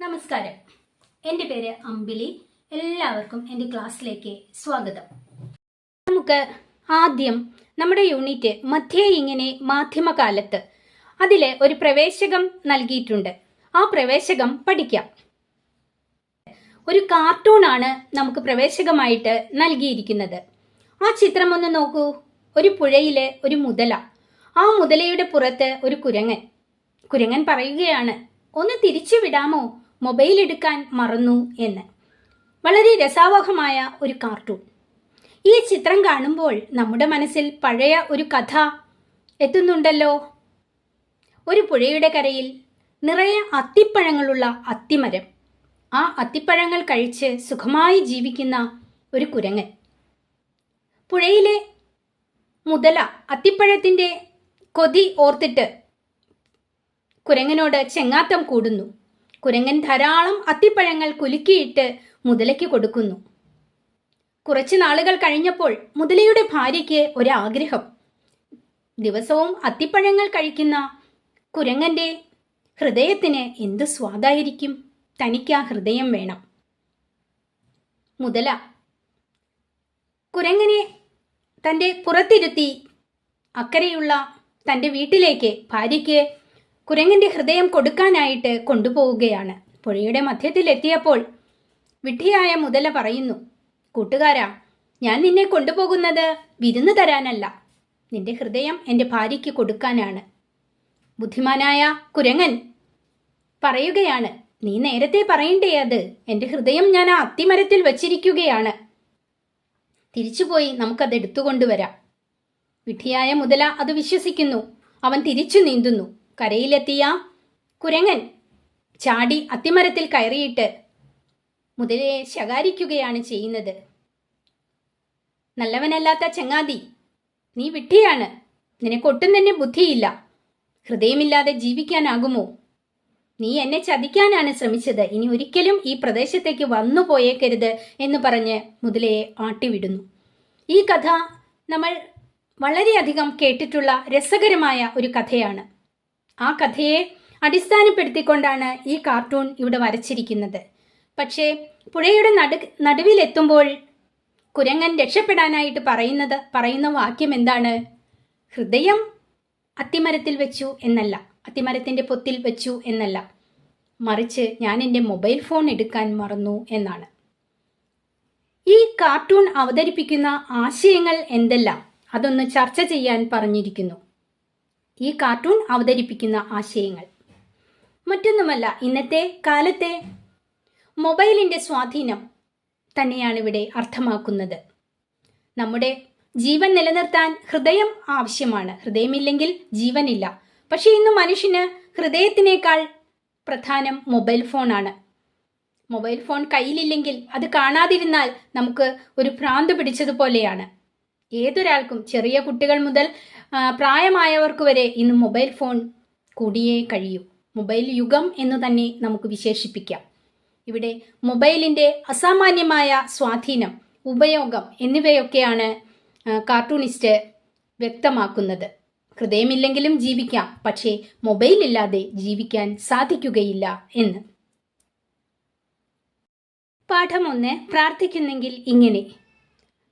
നമസ്കാരം. എന്റെ പേര് അമ്പിളി. എല്ലാവർക്കും എന്റെ ക്ലാസ്സിലേക്ക് സ്വാഗതം. നമുക്ക് ആദ്യം നമ്മുടെ യൂണിറ്റ് മധ്യേ ഇങ്ങനെ മാധ്യമകാലത്ത് അതിൽ ഒരു പ്രവേശകം നൽകിയിട്ടുണ്ട്. ആ പ്രവേശകം പഠിക്കാം. ഒരു കാർട്ടൂണാണ് നമുക്ക് പ്രവേശകമായിട്ട് നൽകിയിരിക്കുന്നത്. ആ ചിത്രം ഒന്ന് നോക്കൂ. ഒരു പുഴയിലെ ഒരു മുതല. ആ മുതലയുടെ പുറത്ത് ഒരു കുരങ്ങൻ. കുരങ്ങൻ പറയുകയാണ് ഒന്ന് തിരിച്ചു വിടാമോ? മൊബൈൽ എടുക്കാൻ മറന്നു എന്ന്. വളരെ രസാവഹമായ ഒരു കാർട്ടൂൺ. ഈ ചിത്രം കാണുമ്പോൾ നമ്മുടെ മനസ്സിൽ പഴയ ഒരു കഥ എത്തുന്നുണ്ടല്ലോ. ഒരു പുഴയുടെ കരയിൽ നിറയെ അത്തിപ്പഴങ്ങളുള്ള അത്തിമരം. ആ അത്തിപ്പഴങ്ങൾ കഴിച്ച് സുഖമായി ജീവിക്കുന്ന ഒരു കുരങ്ങൻ. പുഴയിലെ മുതല അത്തിപ്പഴത്തിന്റെ കൊതി ഓർത്തിട്ട് കുരങ്ങനോട് ചെങ്ങാത്തം കൂടുന്നു. കുരങ്ങൻ ധാരാളം അത്തിപ്പഴങ്ങൾ കുലുക്കിയിട്ട് മുതലയ്ക്ക് കൊടുക്കുന്നു. കുറച്ച് നാളുകൾ കഴിഞ്ഞപ്പോൾ മുതലയുടെ ഭാര്യയ്ക്ക് ഒരാഗ്രഹം. ദിവസവും അത്തിപ്പഴങ്ങൾ കഴിക്കുന്ന കുരങ്ങന്റെ ഹൃദയത്തിന് എന്ത് സ്വാദായിരിക്കും? തനിക്ക് ആ ഹൃദയം വേണം. മുതല കുരങ്ങനെ തന്റെ പുറത്തിരുത്തി അക്കരെയുള്ള തന്റെ വീട്ടിലേക്ക് ഭാര്യയ്ക്ക് കുരങ്ങന്റെ ഹൃദയം കൊടുക്കാനായിട്ട് കൊണ്ടുപോവുകയാണ്. പുഴയുടെ മധ്യത്തിലെത്തിയപ്പോൾ വിഡ്ഢിയായ മുതല പറയുന്നു കൂട്ടുകാരാ ഞാൻ നിന്നെ കൊണ്ടുപോകുന്നത് വിരുന്ന് തരാനല്ല. നിന്റെ ഹൃദയം എന്റെ ഭാര്യയ്ക്ക് കൊടുക്കാനാണ്. ബുദ്ധിമാനായ കുരങ്ങൻ പറയുകയാണ് നീ നേരത്തെ പറയണ്ടേ അത്? എന്റെ ഹൃദയം ഞാൻ ആ അത്തിമരത്തിൽ വച്ചിരിക്കുകയാണ്. തിരിച്ചുപോയി നമുക്കത് എടുത്തുകൊണ്ടുവരാം. വിഡ്ഢിയായ മുതല അത് വിശ്വസിക്കുന്നു. അവൻ തിരിച്ചു നീന്തുന്നു. കരയിലെത്തിയ കുരങ്ങൻ ചാടി അത്തിമരത്തിൽ കയറിയിട്ട് മുതലയെ ശകാരിക്കുകയാണ് ചെയ്യുന്നത്. നല്ലവനല്ലാത്ത ചങ്ങാതി നീ വിട്ടിയാണ് നിനക്കൊട്ടും തന്നെ ബുദ്ധിയില്ല. ഹൃദയമില്ലാതെ ജീവിക്കാനാകുമോ? നീ എന്നെ ചതിക്കാനാണ് ശ്രമിച്ചത്. ഇനി ഒരിക്കലും ഈ പ്രദേശത്തേക്ക് വന്നു പോയേക്കരുത് എന്ന് പറഞ്ഞ് മുതലയെ ആട്ടിവിടുന്നു. ഈ കഥ നമ്മൾ വളരെയധികം കേട്ടിട്ടുള്ള രസകരമായ ഒരു കഥയാണ്. ആ കഥയെ അടിസ്ഥാനപ്പെടുത്തിക്കൊണ്ടാണ് ഈ കാർട്ടൂൺ ഇവിടെ വരച്ചിരിക്കുന്നത്. പക്ഷേ പുഴയുടെ നടു നടുവിലെത്തുമ്പോൾ കുരങ്ങൻ രക്ഷപ്പെടാനായിട്ട് പറയുന്നത് പറയുന്ന വാക്യം എന്താണ്? ഹൃദയം അത്തിമരത്തിൽ വെച്ചു എന്നല്ല അത്തിമരത്തിന്റെ പൊത്തിൽ വെച്ചു എന്നല്ല. മറിച്ച് ഞാൻ എന്റെ മൊബൈൽ ഫോൺ എടുക്കാൻ മറന്നു എന്നാണ്. ഈ കാർട്ടൂൺ അവതരിപ്പിക്കുന്ന ആശയങ്ങൾ എന്തെല്ലാം? അതൊന്ന് ചർച്ച ചെയ്യാൻ പറഞ്ഞിരിക്കുന്നു. ഈ കാർട്ടൂൺ അവതരിപ്പിക്കുന്ന ആശയങ്ങൾ. മറ്റൊന്നുമല്ല ഇന്നത്തെ കാലത്തെ മൊബൈലിന്റെ സ്വാധീനം തന്നെയാണ് ഇവിടെ അർത്ഥമാക്കുന്നത്. നമ്മുടെ ജീവൻ നിലനിർത്താൻ ഹൃദയം ആവശ്യമാണ്. ഹൃദയമില്ലെങ്കിൽ ജീവനില്ല. പക്ഷേ ഇന്ന് മനുഷ്യന് ഹൃദയത്തിനേക്കാൾ പ്രധാനം മൊബൈൽ ഫോണാണ്. മൊബൈൽ ഫോൺ കയ്യിലില്ലെങ്കിൽ അത് കാണാതിരുന്നാൽ നമുക്ക് ഒരു ഭ്രാന്ത് പിടിച്ചതുപോലെയാണ്. ഏതൊരാൾക്കും ചെറിയ കുട്ടികൾ മുതൽ പ്രായമായവർക്ക് വരെ ഇന്ന് മൊബൈൽ ഫോൺ കൂടിയേ കഴിയൂ. മൊബൈൽ യുഗം എന്ന് തന്നെ നമുക്ക് വിശേഷിപ്പിക്കാം. ഇവിടെ മൊബൈലിന്റെ അസാമാന്യമായ സ്വാധീനം ഉപയോഗം എന്നിവയൊക്കെയാണ് കാർട്ടൂണിസ്റ്റ് വ്യക്തമാക്കുന്നത്. ഹൃദയമില്ലെങ്കിലും ജീവിക്കാം പക്ഷേ മൊബൈൽ ഇല്ലാതെ ജീവിക്കാൻ സാധിക്കുകയില്ല എന്ന്. പാഠം ഒന്ന് പ്രാർത്ഥിക്കുന്നെങ്കിൽ ഇങ്ങനെ.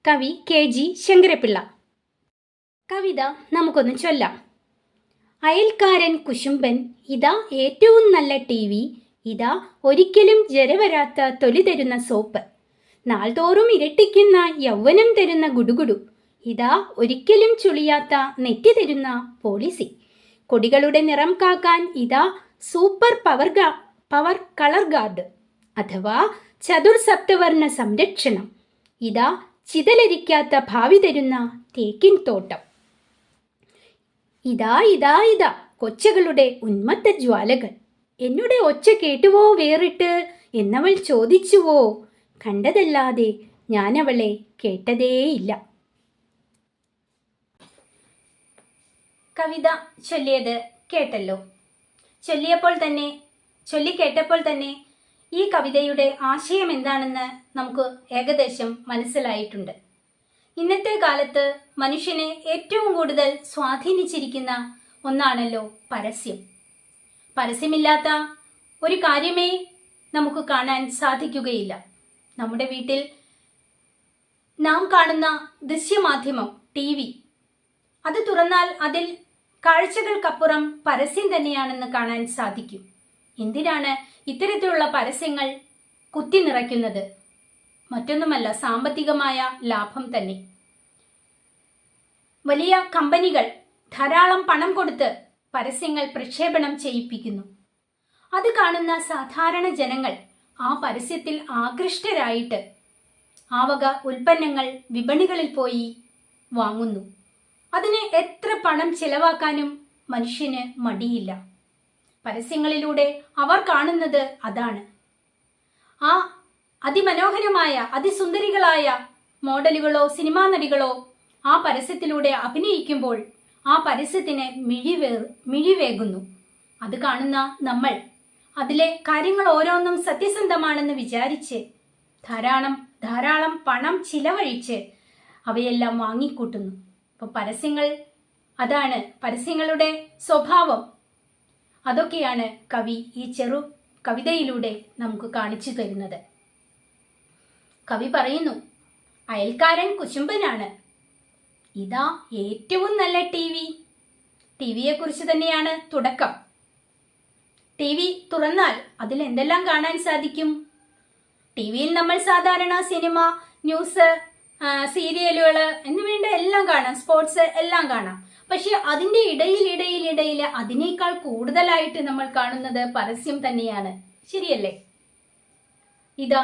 കവി കെ ജി ശങ്കരപിള്ള കവിത നമുക്കൊന്ന് ചൊല്ലാം. അയൽക്കാരൻ കുശുംബൻ ഇതാ ഏറ്റവും നല്ല ടി വി. ഇതാ ഒരിക്കലും ജരവരാത്ത തൊലി തരുന്ന സോപ്പ്. നാൾതോറും ഇരട്ടിക്കുന്ന യൗവനം തരുന്ന ഗുഡുഗുഡു ഇതാ ഒരിക്കലും ചുളിയാത്ത നെറ്റി തരുന്ന പോളിസി. കൊടികളുടെ നിറം കാക്കാൻ ഇതാ സൂപ്പർ പവർ ഗാ പവർ കളർ ഗാർഡ്. അഥവാ ചതുർ സപ്തവർണ സംരക്ഷണം. ഇതാ ചിതലരിക്കാത്ത ഭാവി തരുന്ന തേക്കിൻ തോട്ടം. ഇതാ ഇതാ ഇതാ കൊച്ചകളുടെ ഉന്മത്ത ജ്വാലകൾ. എന്നുടെ ഒച്ച കേട്ടുവോ വേറിട്ട്? എന്നവൾ ചോദിച്ചുവോ? കണ്ടതല്ലാതെ ഞാനവളെ കേട്ടതേയില്ല. കവിത ചൊല്ലിയത് കേട്ടല്ലോ. ചൊല്ലിയപ്പോൾ തന്നെ ചൊല്ലിക്കേട്ടപ്പോൾ തന്നെ ഈ കവിതയുടെ ആശയം എന്താണെന്ന് നമുക്ക് ഏകദേശം മനസ്സിലായിട്ടുണ്ട്. ഇന്നത്തെ കാലത്ത് മനുഷ്യനെ ഏറ്റവും കൂടുതൽ സ്വാധീനിച്ചിരിക്കുന്ന ഒന്നാണല്ലോ പരസ്യം. പരസ്യമില്ലാത്ത ഒരു കാര്യമേ നമുക്ക് കാണാൻ സാധിക്കുകയില്ല. നമ്മുടെ വീട്ടിൽ നാം കാണുന്ന ദൃശ്യമാധ്യമം ടി വി. അത് തുറന്നാൽ അതിൽ കാഴ്ചകൾക്കപ്പുറം പരസ്യം തന്നെയാണെന്ന് കാണാൻ സാധിക്കും. എന്തിനാണ് ഇത്തരത്തിലുള്ള പരസ്യങ്ങൾ കുത്തി നിറയ്ക്കുന്നത് മറ്റൊന്നുമല്ല സാമ്പത്തികമായ ലാഭം തന്നെ. വലിയ കമ്പനികൾ ധാരാളം പണം കൊടുത്ത് പരസ്യങ്ങൾ പ്രക്ഷേപണം ചെയ്യിപ്പിക്കുന്നു. അത് കാണുന്ന സാധാരണ ജനങ്ങൾ ആ പരസ്യത്തിൽ ആകൃഷ്ടരായിട്ട് ആവക വക ഉൽപ്പന്നങ്ങൾ വിപണികളിൽ പോയി വാങ്ങുന്നു. അതിന് എത്ര പണം ചിലവാക്കാനും മനുഷ്യന് മടിയില്ല. പരസ്യങ്ങളിലൂടെ അവർ കാണുന്നത് അതാണ്. ആ അതിമനോഹരമായ അതിസുന്ദരികളായ മോഡലുകളോ സിനിമാ നടികളോ ആ പരസ്യത്തിലൂടെ അഭിനയിക്കുമ്പോൾ ആ പരസ്യത്തിന് മിഴിവേ മിഴിവേകുന്നു അത് കാണുന്ന നമ്മൾ. അതിലെ കാര്യങ്ങൾ ഓരോന്നും സത്യസന്ധമാണെന്ന് വിചാരിച്ച് ധാരാളം ധാരാളം പണം ചിലവഴിച്ച് അവയെല്ലാം വാങ്ങിക്കൂട്ടുന്നു. അപ്പോൾ പരസ്യങ്ങൾ അതാണ് പരസ്യങ്ങളുടെ സ്വഭാവം. അതൊക്കെയാണ് കവി ഈ ചെറു കവിതയിലൂടെ നമുക്ക് കാണിച്ചു തരുന്നത്. കവി പറയുന്നു അയൽക്കാരൻ കുശുംബനാണ് ഇതാ ഏറ്റവും നല്ല ടി വി ടി വിയെ കുറിച്ച് തന്നെയാണ് തുടക്കം. ടി വി തുറന്നാൽ അതിൽ എന്തെല്ലാം കാണാൻ സാധിക്കും? ടി വിയിൽ നമ്മൾ സാധാരണ സിനിമ ന്യൂസ് സീരിയലുകൾ എന്നുവേണ്ട എല്ലാം കാണാം സ്പോർട്സ് എല്ലാം കാണാം. പക്ഷെ അതിന്റെ ഇടയിൽ ഇടയിൽ ഇടയിൽ അതിനേക്കാൾ കൂടുതലായിട്ട് നമ്മൾ കാണുന്നത് പരസ്യം തന്നെയാണ്. ശരിയല്ലേ? ഇതാ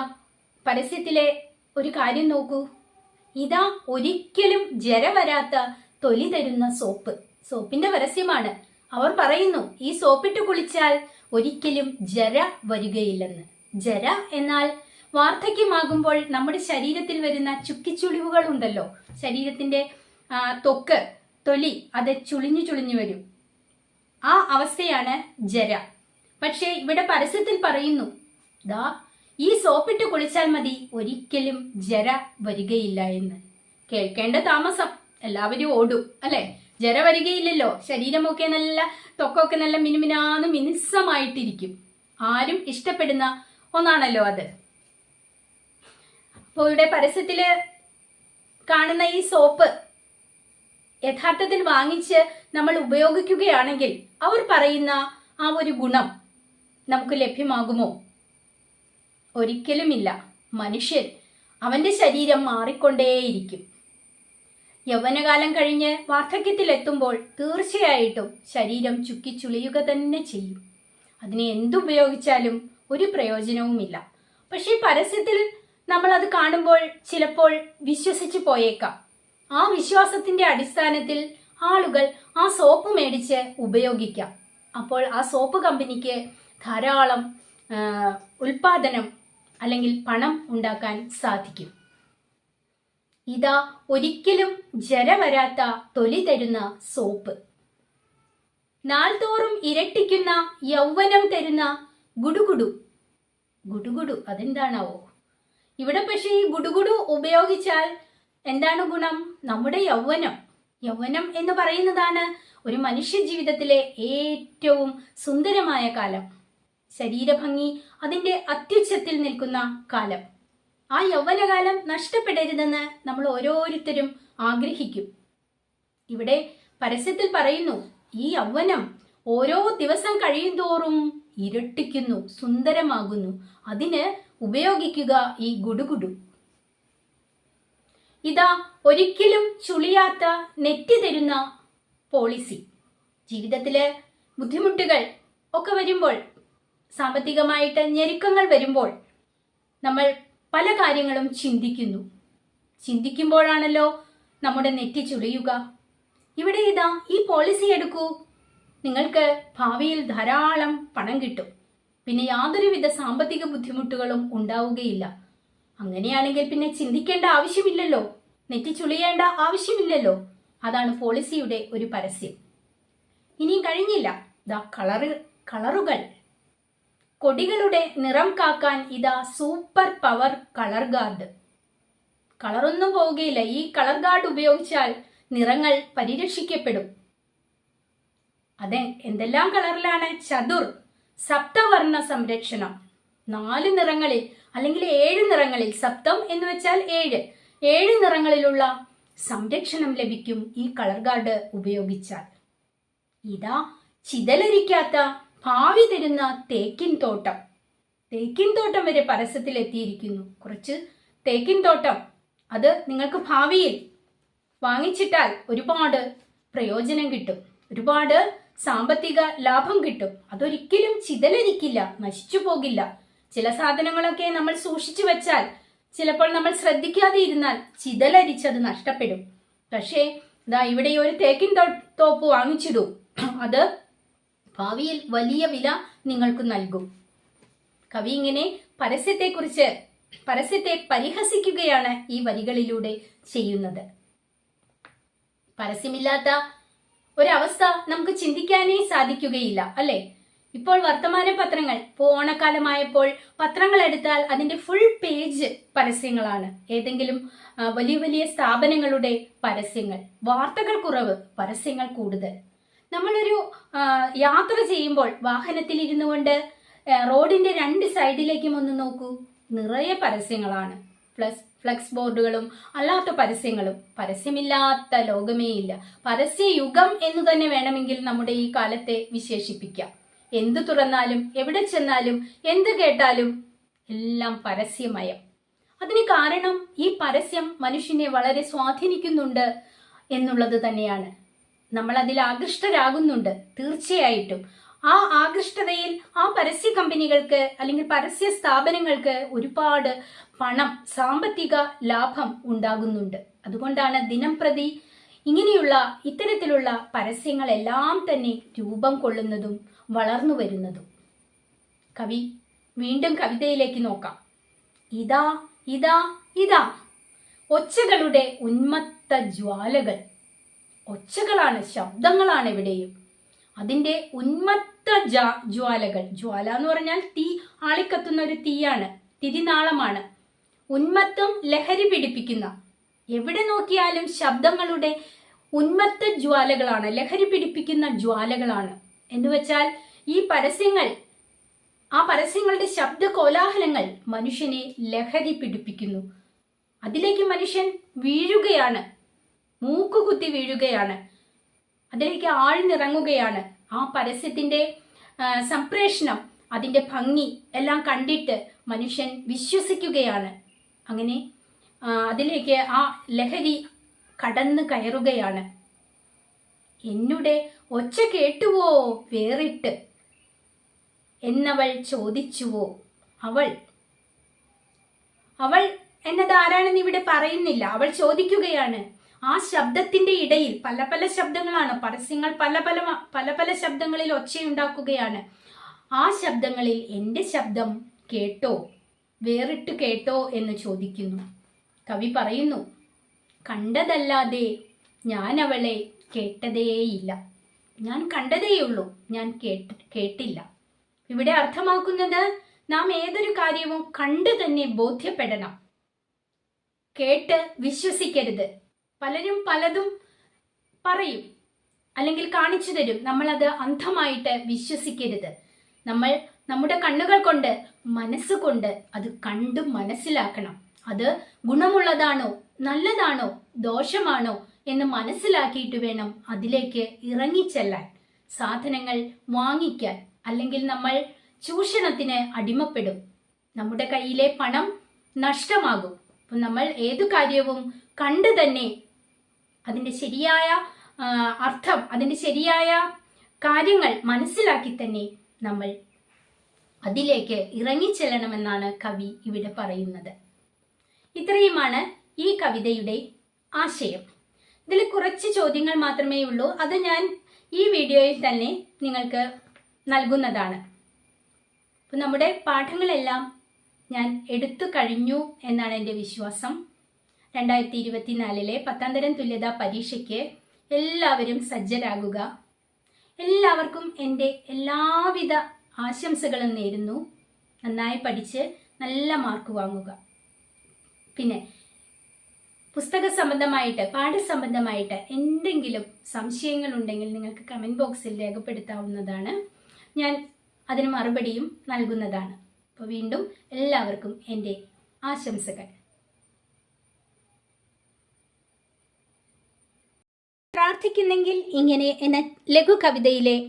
പരസ്യത്തിലെ ഒരു കാര്യം നോക്കൂ. ഇതാ ഒരിക്കലും ജര വരാത്ത തൊലി തരുന്ന സോപ്പ്. സോപ്പിന്റെ പരസ്യമാണ്. അവർ പറയുന്നു ഈ സോപ്പിട്ട് കുളിച്ചാൽ ഒരിക്കലും ജര വരികയില്ലെന്ന്. ജര എന്നാൽ വാർദ്ധക്യമാകുമ്പോൾ നമ്മുടെ ശരീരത്തിൽ വരുന്ന ചുക്കിച്ചുളിവുകൾ ഉണ്ടല്ലോ. ശരീരത്തിന്റെ തൊക്ക് തൊലി അത് ചുളിഞ്ഞു ചുളിഞ്ഞു വരും. ആ അവസ്ഥയാണ് ജര. പക്ഷേ ഇവിടെ പരസ്യത്തിൽ പറയുന്നു ദാ ഈ സോപ്പിട്ട് കുളിച്ചാൽ മതി. ഒരിക്കലും ജര വരികയില്ല എന്ന്. കേൾക്കേണ്ട താമസം. എല്ലാവരും ഓടും അല്ലെ? ജര വരികയില്ലല്ലോ. ശരീരമൊക്കെ നല്ല തൊക്കൊക്കെ നല്ല മിനുമിനാന്ന് മിനുസമായിട്ടിരിക്കും. ആരും ഇഷ്ടപ്പെടുന്ന ഒന്നാണല്ലോ അത്. അപ്പോൾ ഇവിടെ പരസ്യത്തിൽ കാണുന്ന ഈ സോപ്പ് യഥാർത്ഥത്തിൽ വാങ്ങിച്ച് നമ്മൾ ഉപയോഗിക്കുകയാണെങ്കിൽ അവർ പറയുന്ന ആ ഒരു ഗുണം നമുക്ക് ലഭ്യമാകുമോ? ഒരിക്കലുമില്ല. മനുഷ്യൻ അവന്റെ ശരീരം മാറിക്കൊണ്ടേയിരിക്കും. യൗവനകാലം കഴിഞ്ഞ് വാർദ്ധക്യത്തിലെത്തുമ്പോൾ തീർച്ചയായിട്ടും ശരീരം ചുക്കിച്ചുളിയുക തന്നെ ചെയ്യും. അതിനെ എന്തുപയോഗിച്ചാലും ഒരു പ്രയോജനവുമില്ല. പക്ഷേ പരസ്യത്തിൽ നമ്മൾ അത് കാണുമ്പോൾ ചിലപ്പോൾ വിശ്വസിച്ചു പോയേക്കാം. ആ വിശ്വാസത്തിന്റെ അടിസ്ഥാനത്തിൽ ആളുകൾ ആ സോപ്പ് മേടിച്ച് ഉപയോഗിക്കാം. അപ്പോൾ ആ സോപ്പ് കമ്പനിക്ക് ധാരാളം ഉൽപാദനം അല്ലെങ്കിൽ പണം ഉണ്ടാക്കാൻ സാധിക്കും. ഇതാ ഒരിക്കലും ജര വരാത്ത തൊലി തരുന്ന സോപ്പ്. നാൾതോറും ഇരട്ടിക്കുന്ന യൗവനം തരുന്ന ഗുഡുഗുഡു ഗുഡുഗുഡു അതെന്താണാവോ? ഇവിടെ പക്ഷേ ഈ ഗുഡുഗുഡു ഉപയോഗിച്ചാൽ എന്താണ് ഗുണം? നമ്മുടെ യൗവനം. യൗവനം എന്ന് പറയുന്നതാണ് ഒരു മനുഷ്യ ജീവിതത്തിലെ ഏറ്റവും സുന്ദരമായ കാലം. ശരീരഭംഗി അതിന്റെ അത്യുച്ഛത്തിൽ നിൽക്കുന്ന കാലം. ആ യൗവനകാലം നഷ്ടപ്പെടരുതെന്ന് നമ്മൾ ഓരോരുത്തരും ആഗ്രഹിക്കും. ഇവിടെ പരസ്യത്തിൽ പറയുന്നു ഈ യൗവനം ഓരോ ദിവസം കഴിയുന്തോറും ഇരട്ടിക്കുന്നു സുന്ദരമാകുന്നു. അതിന് ഉപയോഗിക്കുക ഈ ഗുഡുഗുഡു ഇതാ ഒരിക്കലും ചുളിയാത്ത നെറ്റി തരുന്ന പോളിസി. ജീവിതത്തിലെ ബുദ്ധിമുട്ടുകൾ ഒക്കെ വരുമ്പോൾ സാമ്പത്തികമായിട്ട് ഞെരുക്കങ്ങൾ വരുമ്പോൾ നമ്മൾ പല കാര്യങ്ങളും ചിന്തിക്കുന്നു. ചിന്തിക്കുമ്പോഴാണല്ലോ നമ്മുടെ നെറ്റി ചുളിയുക. ഇവിടെ ഇതാ ഈ പോളിസി എടുക്കൂ. നിങ്ങൾക്ക് ഭാവിയിൽ ധാരാളം പണം കിട്ടും. പിന്നെ യാതൊരുവിധ സാമ്പത്തിക ബുദ്ധിമുട്ടുകളും ഉണ്ടാവുകയില്ല. അങ്ങനെയാണെങ്കിൽ പിന്നെ ചിന്തിക്കേണ്ട ആവശ്യമില്ലല്ലോ. നെറ്റി ചുളിയേണ്ട ആവശ്യമില്ലല്ലോ. അതാണ് പോളിസിയുടെ ഒരു പരസ്യം. ഇനിയും കഴിഞ്ഞില്ല. ദാ കളറ് കളറുകൾ കൊടികളുടെ നിറം കാക്കാൻ ഇതാ സൂപ്പർ പവർ കളർ ഗാർഡ്. കളറൊന്നും പോവുകയില്ല. ഈ കളർ ഗാർഡ് ഉപയോഗിച്ചാൽ നിറങ്ങൾ പരിരക്ഷിക്കപ്പെടും. അതെ എന്തെല്ലാം കളറിലാണ്? ചതുർ സപ്തവർണ സംരക്ഷണം. നാല് നിറങ്ങളിൽ അല്ലെങ്കിൽ ഏഴ് നിറങ്ങളിൽ സപ്തം എന്ന് വെച്ചാൽ ഏഴ്. ഏഴ് നിറങ്ങളിലുള്ള സംരക്ഷണം ലഭിക്കും ഈ കളർ ഗാർഡ് ഉപയോഗിച്ചാൽ. ഇതാ ചിതലരിക്കാത്ത ഭാവി തരുന്ന തേക്കിൻ തോട്ടം. തേക്കിൻ തോട്ടം വരെ പരസ്യത്തിൽ എത്തിയിരിക്കുന്നു കുറച്ച് തേക്കിൻ തോട്ടം. അത് നിങ്ങൾക്ക് ഭാവിയിൽ വാങ്ങിച്ചിട്ടാൽ ഒരുപാട് പ്രയോജനം കിട്ടും. ഒരുപാട് സാമ്പത്തിക ലാഭം കിട്ടും. അതൊരിക്കലും ചിതലരിക്കില്ല നശിച്ചു പോകില്ല. ചില സാധനങ്ങളൊക്കെ നമ്മൾ സൂക്ഷിച്ചു വെച്ചാൽ ചിലപ്പോൾ നമ്മൾ ശ്രദ്ധിക്കാതെ ഇരുന്നാൽ ചിതലരിച്ചത് നഷ്ടപ്പെടും. പക്ഷേ ഇതാ ഇവിടെ ഒരു തേക്കിൻ തോപ്പ് വാങ്ങിച്ചിടും. അത് ഭാവിയിൽ വലിയ വില നിങ്ങൾക്ക് നൽകും. കവി ഇങ്ങനെ പരസ്യത്തെക്കുറിച്ച് പരസ്യത്തെ പരിഹസിക്കുകയാണ് ഈ വരികളിലൂടെ ചെയ്യുന്നത്. പരസ്യമില്ലാത്ത ഒരവസ്ഥ നമുക്ക് ചിന്തിക്കാനേ സാധിക്കുകയില്ല അല്ലെ? ഇപ്പോൾ വർത്തമാന പത്രങ്ങൾ ഇപ്പോൾ ഓണക്കാലമായപ്പോൾ പത്രങ്ങൾ എടുത്താൽ അതിന്റെ ഫുൾ പേജ് പരസ്യങ്ങളാണ്. ഏതെങ്കിലും വലിയ വലിയ സ്ഥാപനങ്ങളുടെ പരസ്യങ്ങൾ വാർത്തകൾ കുറവ് പരസ്യങ്ങൾ കൂടുതൽ. നമ്മളൊരു യാത്ര ചെയ്യുമ്പോൾ വാഹനത്തിൽ ഇരുന്നു കൊണ്ട് റോഡിന്റെ രണ്ട് സൈഡിലേക്കും ഒന്ന് നോക്കൂ. നിറയെ പരസ്യങ്ങളാണ്. പ്ലസ് ഫ്ലെക്സ് ബോർഡുകളും അല്ലാത്ത പരസ്യങ്ങളും. പരസ്യമില്ലാത്ത ലോകമേ ഇല്ല. പരസ്യ യുഗം എന്ന് തന്നെ വേണമെങ്കിൽ നമ്മുടെ ഈ കാലത്തെ വിശേഷിപ്പിക്കാം. എന്തു തുറന്നാലും എവിടെ ചെന്നാലും എന്ത് കേട്ടാലും എല്ലാം പരസ്യമയം. അതിന് കാരണം ഈ പരസ്യം മനുഷ്യനെ വളരെ സ്വാധീനിക്കുന്നുണ്ട് എന്നുള്ളത് തന്നെയാണ്. നമ്മൾ അതിൽ ആകൃഷ്ടരാകുന്നുണ്ട്. തീർച്ചയായിട്ടും. ആ ആകൃഷ്ടതയിൽ ആ പരസ്യ കമ്പനികൾക്ക് അല്ലെങ്കിൽ പരസ്യ സ്ഥാപനങ്ങൾക്ക് ഒരുപാട് പണം സാമ്പത്തിക ലാഭം ഉണ്ടാകുന്നുണ്ട്. അതുകൊണ്ടാണ് ദിനം പ്രതി ഇങ്ങനെയുള്ള ഇത്തരത്തിലുള്ള പരസ്യങ്ങളെല്ലാം തന്നെ രൂപം കൊള്ളുന്നതും വളർന്നു വരുന്നതും. കവി വീണ്ടും കവിതയിലേക്ക് നോക്കാം. ഇതാ ഇതാ ഇതാ. ഒച്ചകളുടെ ഉന്മത്ത ജ്വാലകൾ. ഒച്ചകളാണ് ശബ്ദങ്ങളാണ് എവിടെയും അതിന്റെ ഉന്മത്ത ജാ- ജ്വാലകൾ. ജ്വാല എന്ന് പറഞ്ഞാൽ തീ ആളിക്കത്തുന്ന ഒരു തീയാണ് തിരിനാളമാണ്. ഉന്മത്തം ലഹരി പിടിപ്പിക്കുന്ന. എവിടെ നോക്കിയാലും ശബ്ദങ്ങളുടെ ഉന്മത്ത ജ്വാലകളാണ് ലഹരി പിടിപ്പിക്കുന്ന ജ്വാലകളാണ്. എന്ന് വെച്ചാൽ ഈ പരസ്യങ്ങൾ ആ പരസ്യങ്ങളുടെ ശബ്ദ കോലാഹലങ്ങൾ മനുഷ്യനെ ലഹരി പിടിപ്പിക്കുന്നു. അതിലേക്ക് മനുഷ്യൻ വീഴുകയാണ്. മൂക്കുകുത്തി വീഴുകയാണ്. അതിലേക്ക് ആഴ്ന്നിറങ്ങുകയാണ്. ആ പരസ്യത്തിന്റെ സംപ്രേഷണം അതിന്റെ ഭംഗി എല്ലാം കണ്ടിട്ട് മനുഷ്യൻ വിശ്വസിക്കുകയാണ്. അങ്ങനെ അതിലേക്ക് ആ ലഹരി കടന്നു കയറുകയാണ്. എന്നുടെ ഒച്ച കേട്ടുവോ വേറിട്ട്? എന്നവൾ ചോദിച്ചുവോ? അവൾ. അവൾ എന്നത് ആരാണെന്ന് ഇവിടെ പറയുന്നില്ല. അവൾ ചോദിക്കുകയാണ്. ആ ശബ്ദത്തിന്റെ ഇടയിൽ പല പല ശബ്ദങ്ങളാണ്. പരസ്യങ്ങൾ പല പല പല പല ശബ്ദങ്ങളിൽ ഒച്ചയുണ്ടാക്കുകയാണ്. ആ ശബ്ദങ്ങളിൽ എന്റെ ശബ്ദം കേട്ടോ? വേറിട്ട് കേട്ടോ എന്ന് ചോദിക്കുന്നു. കവി പറയുന്നു കണ്ടതല്ലാതെ ഞാൻ അവളെ കേട്ടതേയില്ല. ഞാൻ കണ്ടതേയുള്ളൂ. ഞാൻ കേട്ട് കേട്ടില്ല. ഇവിടെ അർത്ഥമാക്കുന്നത് നാം ഏതൊരു കാര്യവും കണ്ടു തന്നെ ബോധ്യപ്പെടണം. കേട്ട് വിശ്വസിക്കരുത്. പലരും പലതും പറയും. അല്ലെങ്കിൽ കാണിച്ചു തരും. നമ്മൾ അത് അന്ധമായിട്ട് വിശ്വസിക്കരുത്. നമ്മൾ നമ്മുടെ കണ്ണുകൾ കൊണ്ട് മനസ്സുകൊണ്ട് അത് കണ്ടു മനസ്സിലാക്കണം. അത് ഗുണമുള്ളതാണോ നല്ലതാണോ ദോഷമാണോ എന്ന് മനസ്സിലാക്കിയിട്ട് വേണം അതിലേക്ക് ഇറങ്ങിച്ചെല്ലാൻ. സാധനങ്ങൾ വാങ്ങിക്കാൻ. അല്ലെങ്കിൽ നമ്മൾ ചൂഷണത്തിന് അടിമപ്പെടും. നമ്മുടെ കയ്യിലെ പണം നഷ്ടമാകും. അപ്പം നമ്മൾ ഏതു കാര്യവും കണ്ടു തന്നെ അതിന്റെ ശരിയായ അർത്ഥം അതിന്റെ ശരിയായ കാര്യങ്ങൾ മനസ്സിലാക്കി തന്നെ നമ്മൾ അതിലേക്ക് ഇറങ്ങിച്ചെല്ലണമെന്നാണ് കവി ഇവിടെ പറയുന്നത്. ഇത്രയുമാണ് ഈ കവിതയുടെ ആശയം. ഇതിൽ കുറച്ച് ചോദ്യങ്ങൾ മാത്രമേ ഉള്ളൂ. അത് ഞാൻ ഈ വീഡിയോയിൽ തന്നെ നിങ്ങൾക്ക് നൽകുന്നതാണ്. നമ്മുടെ പാഠങ്ങളെല്ലാം ഞാൻ എടുത്തു കഴിഞ്ഞു എന്നാണ് എന്റെ വിശ്വാസം. രണ്ടായിരത്തി ഇരുപത്തിനാലിലെ പത്താം തരം തുല്യതാ പരീക്ഷയ്ക്ക് എല്ലാവരും സജ്ജരാകുക. എല്ലാവർക്കും എന്റെ എല്ലാവിധ ആശംസകളും നേരുന്നു. നന്നായി പഠിച്ച് നല്ല മാർക്ക് വാങ്ങുക. പിന്നെ പുസ്തക സംബന്ധമായിട്ട് പാഠസംബന്ധമായിട്ട് എന്തെങ്കിലും സംശയങ്ങൾ ഉണ്ടെങ്കിൽ നിങ്ങൾക്ക് കമന്റ് ബോക്സിൽ രേഖപ്പെടുത്താവുന്നതാണ്. ഞാൻ അതിന് മറുപടിയും നൽകുന്നതാണ്. അപ്പോൾ വീണ്ടും എല്ലാവർക്കും എന്റെ ആശംസകൾ. പ്രാർത്ഥിക്കുന്നെങ്കിൽ ഇങ്ങനെ എന്ന ലഘു കവിതയിലെ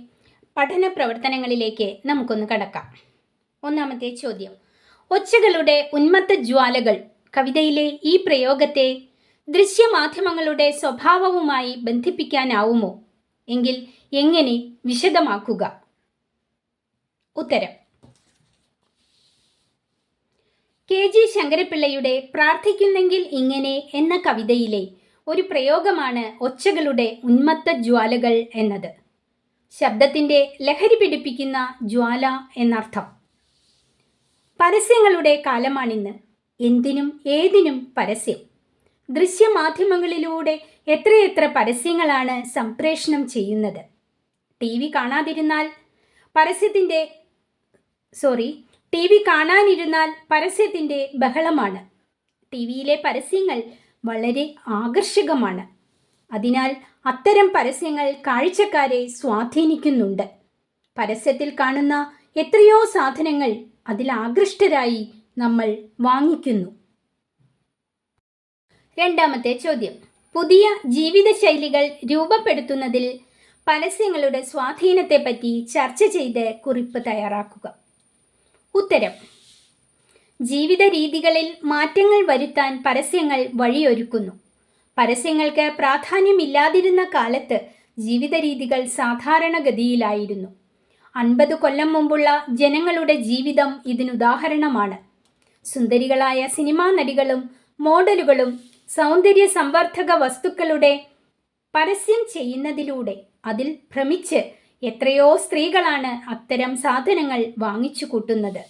പഠന പ്രവർത്തനങ്ങളിലേക്ക് നമുക്കൊന്ന് കടക്കാം. ഒന്നാമത്തെ ചോദ്യം. ഒച്ചകളുടെ ഉന്മത്ത ജ്വാലകൾ കവിതയിലെ ഈ പ്രയോഗത്തെ ദൃശ്യമാധ്യമങ്ങളുടെ സ്വഭാവവുമായി ബന്ധിപ്പിക്കാനാവുമോ? എങ്കിൽ എങ്ങനെ വിശദമാക്കുക? ഉത്തരം. കെ ജി ശങ്കരപിള്ളയുടെ പ്രാർത്ഥിക്കുന്നെങ്കിൽ ഇങ്ങനെ എന്ന കവിതയിലെ ഒരു പ്രയോഗമാണ് ഒച്ചകളുടെ ഉന്മത്ത ജ്വാലകൾ എന്നത്. ശബ്ദത്തിന്റെ ലഹരി പിടിപ്പിക്കുന്ന ജ്വാല എന്നർത്ഥം. പരസ്യങ്ങളുടെ കാലമാണിന്ന്. എന്തിനും ഏതിനും പരസ്യം. ദൃശ്യമാധ്യമങ്ങളിലൂടെ എത്രയെത്ര പരസ്യങ്ങളാണ് സംപ്രേഷണം ചെയ്യുന്നത്. ടി വി കാണാതിരുന്നാൽ പരസ്യത്തിന്റെ സോറി ടി വി കാണാനിരുന്നാൽ പരസ്യത്തിന്റെ ബഹളമാണ്. ടി വിയിലെ പരസ്യങ്ങൾ വളരെ ആകർഷകമാണ്. അതിനാൽ അത്തരം പരസ്യങ്ങൾ കാഴ്ചക്കാരെ സ്വാധീനിക്കുന്നുണ്ട്. പരസ്യത്തിൽ കാണുന്ന എത്രയോ സാധനങ്ങൾ അതിൽ ആകൃഷ്ടരായി നമ്മൾ വാങ്ങിക്കുന്നു. രണ്ടാമത്തെ ചോദ്യം. പുതിയ ജീവിതശൈലികൾ രൂപപ്പെടുത്തുന്നതിൽ പരസ്യങ്ങളുടെ സ്വാധീനത്തെപ്പറ്റി ചർച്ച ചെയ്ത് കുറിപ്പ് തയ്യാറാക്കുക. ഉത്തരം. ജീവിത രീതികളിൽ മാറ്റങ്ങൾ വരുത്താൻ പരസ്യങ്ങൾ വഴിയൊരുക്കുന്നു. പരസ്യങ്ങൾക്ക് പ്രാധാന്യമില്ലാതിരുന്ന കാലത്ത് ജീവിത രീതികൾ സാധാരണഗതിയിലായിരുന്നു. അൻപത് കൊല്ലം മുമ്പുള്ള ജനങ്ങളുടെ ജീവിതം ഇതിനുദാഹരണമാണ്. സുന്ദരികളായ സിനിമാ നടികളും മോഡലുകളും സൗന്ദര്യ സംവർദ്ധക വസ്തുക്കളുടെ പരസ്യം ചെയ്യുന്നതിലൂടെ അതിൽ ഭ്രമിച്ച് എത്രയോ സ്ത്രീകളാണ് അത്തരം സാധനങ്ങൾ വാങ്ങിച്ചു കൂട്ടുന്നത്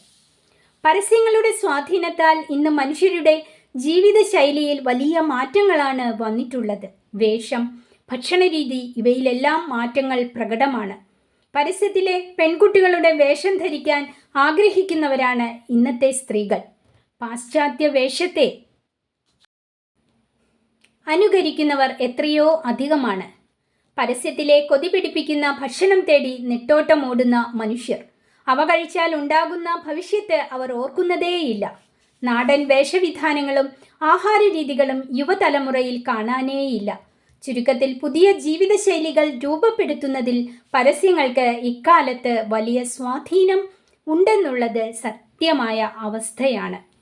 പരസ്യങ്ങളുടെ സ്വാധീനത്താൽ ഇന്ന് മനുഷ്യരുടെ ജീവിതശൈലിയിൽ വലിയ മാറ്റങ്ങളാണ് വന്നിട്ടുള്ളത്. വേഷം ഭക്ഷണരീതി ഇവയിലെല്ലാം മാറ്റങ്ങൾ പ്രകടമാണ്. പരസ്യത്തിലെ പെൺകുട്ടികളുടെ വേഷം ധരിക്കാൻ ആഗ്രഹിക്കുന്നവരാണ് ഇന്നത്തെ സ്ത്രീകൾ. പാശ്ചാത്യ വേഷത്തെ അനുകരിക്കുന്നവർ എത്രയോ അധികമാണ്. പരസ്യത്തിലെ കൊതി പിടിപ്പിക്കുന്ന ഭക്ഷണം തേടി നെട്ടോട്ടമോടുന്ന മനുഷ്യർ. അവ കഴിച്ചാൽ ഉണ്ടാകുന്ന ഭവിഷ്യത്ത് അവർ ഓർക്കുന്നതേയില്ല. നാടൻ വേഷവിധാനങ്ങളും ആഹാര രീതികളും യുവതലമുറയിൽ കാണാനേയില്ല. ചുരുക്കത്തിൽ പുതിയ ജീവിതശൈലികൾ രൂപപ്പെടുത്തുന്നതിൽ പരസ്യങ്ങൾക്ക് ഇക്കാലത്ത് വലിയ സ്വാധീനം ഉണ്ടെന്നുള്ളത് സത്യമായ അവസ്ഥയാണ്.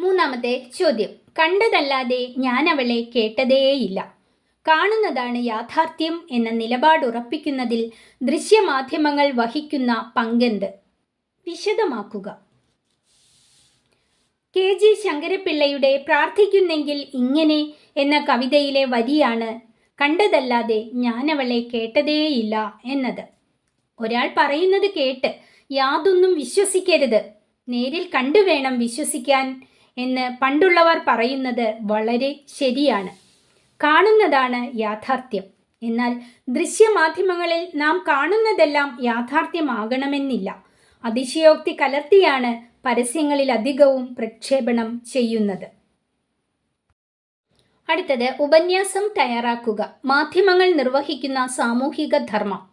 മൂന്നാമത്തെ ചോദ്യം. കണ്ടതല്ലാതെ ഞാൻ അവളെ കേട്ടതേയില്ല. കാണുന്നതാണ് യാഥാർത്ഥ്യം എന്ന നിലപാട് ഉറപ്പിക്കുന്നതിൽ ദൃശ്യമാധ്യമങ്ങൾ വഹിക്കുന്ന പങ്കെന്ത്? വിശദമാക്കുക. കെ. ജി. ശങ്കരപിള്ളയുടെ പ്രാർത്ഥിക്കുന്നെങ്കിൽ ഇങ്ങനെ എന്ന കവിതയിലെ വരിയാണ് കണ്ടതല്ലാതെ ഞാനവളെ കേട്ടതേയില്ല എന്നത്. ഒരാൾ പറയുന്നത് കേട്ട് യാതൊന്നും വിശ്വസിക്കരുത്. നേരിൽ കണ്ടുവേണം വിശ്വസിക്കാൻ എന്ന് പണ്ടുള്ളവർ പറയുന്നത് വളരെ ശരിയാണ്. കാണുന്നതാണ് യാഥാർത്ഥ്യം. എന്നാൽ ദൃശ്യമാധ്യമങ്ങളിൽ നാം കാണുന്നതെല്ലാം യാഥാർത്ഥ്യമാകണമെന്നില്ല. അതിശയോക്തി കലർത്തിയാണ് പരസ്യങ്ങളിൽ അധികവും പ്രക്ഷേപണം ചെയ്യുന്നത്. അടുത്തത് ഉപന്യാസം തയ്യാറാക്കുക. മാധ്യമങ്ങൾ നിർവഹിക്കുന്ന സാമൂഹിക ധർമ്മം.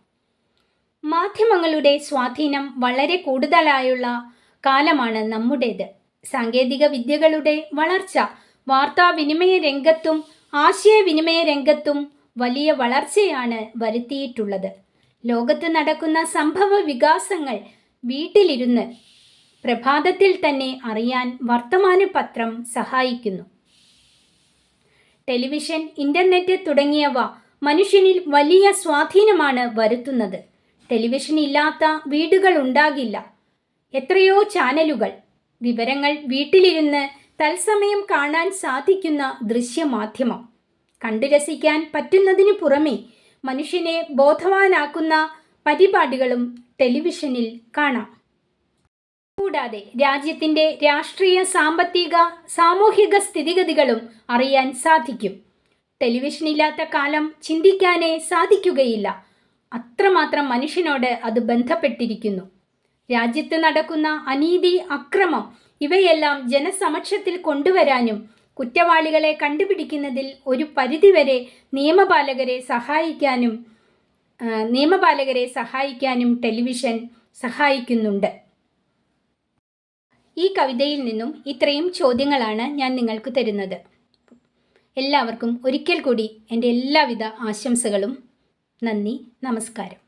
മാധ്യമങ്ങളുടെ സ്വാധീനം വളരെ കൂടുതലായുള്ള കാലമാണ് നമ്മുടേത്. സാങ്കേതിക വിദ്യകളുടെ വളർച്ച വാർത്താവിനിമയ രംഗത്തും ആശയവിനിമയ രംഗത്തും വലിയ വളർച്ചയാണ് വരുത്തിയിട്ടുള്ളത്. ലോകത്ത് നടക്കുന്ന സംഭവ വികാസങ്ങൾ വീട്ടിലിരുന്ന് പ്രഭാതത്തിൽ തന്നെ അറിയാൻ വർത്തമാന പത്രം സഹായിക്കുന്നു. ടെലിവിഷൻ ഇന്റർനെറ്റ് തുടങ്ങിയവ മനുഷ്യനിൽ വലിയ സ്വാധീനമാണ് വരുത്തുന്നത്. ടെലിവിഷൻ ഇല്ലാത്ത വീടുകൾ ഉണ്ടാകില്ല എത്രയോ ചാനലുകൾ വിവരങ്ങൾ വീട്ടിലിരുന്ന് തത്സമയം കാണാൻ സാധിക്കുന്ന ദൃശ്യമാധ്യമം. കണ്ടുരസിക്കാൻ പറ്റുന്നതിനു പുറമെ മനുഷ്യനെ ബോധവാനാക്കുന്ന പരിപാടികളും ടെലിവിഷനിൽ കാണാം. കൂടാതെ രാജ്യത്തിന്റെ രാഷ്ട്രീയ സാമ്പത്തിക സാമൂഹിക സ്ഥിതിഗതികളും അറിയാൻ സാധിക്കും. ടെലിവിഷൻ ഇല്ലാത്ത കാലം ചിന്തിക്കാനേ സാധിക്കുകയില്ല. അത്രമാത്രം മനുഷ്യനോട് അത് ബന്ധപ്പെട്ടിരിക്കുന്നു. രാജ്യത്ത് നടക്കുന്ന അനീതി അക്രമം ഇവയെല്ലാം ജനസമക്ഷത്തിൽ കൊണ്ടുവരാനും കുറ്റവാളികളെ കണ്ടുപിടിക്കുന്നതിൽ ഒരു പരിധിവരെ നിയമപാലകരെ സഹായിക്കാനും നിയമപാലകരെ സഹായിക്കാനും ടെലിവിഷൻ സഹായിക്കുന്നുണ്ട്. ഈ കവിതയിൽ നിന്നും ഇത്രയും ചോദ്യങ്ങളാണ് ഞാൻ നിങ്ങൾക്ക് തരുന്നത്. എല്ലാവർക്കും ഒരിക്കൽ കൂടി എന്റെ എല്ലാവിധ ആശംസകളും. നന്ദി നമസ്കാരം.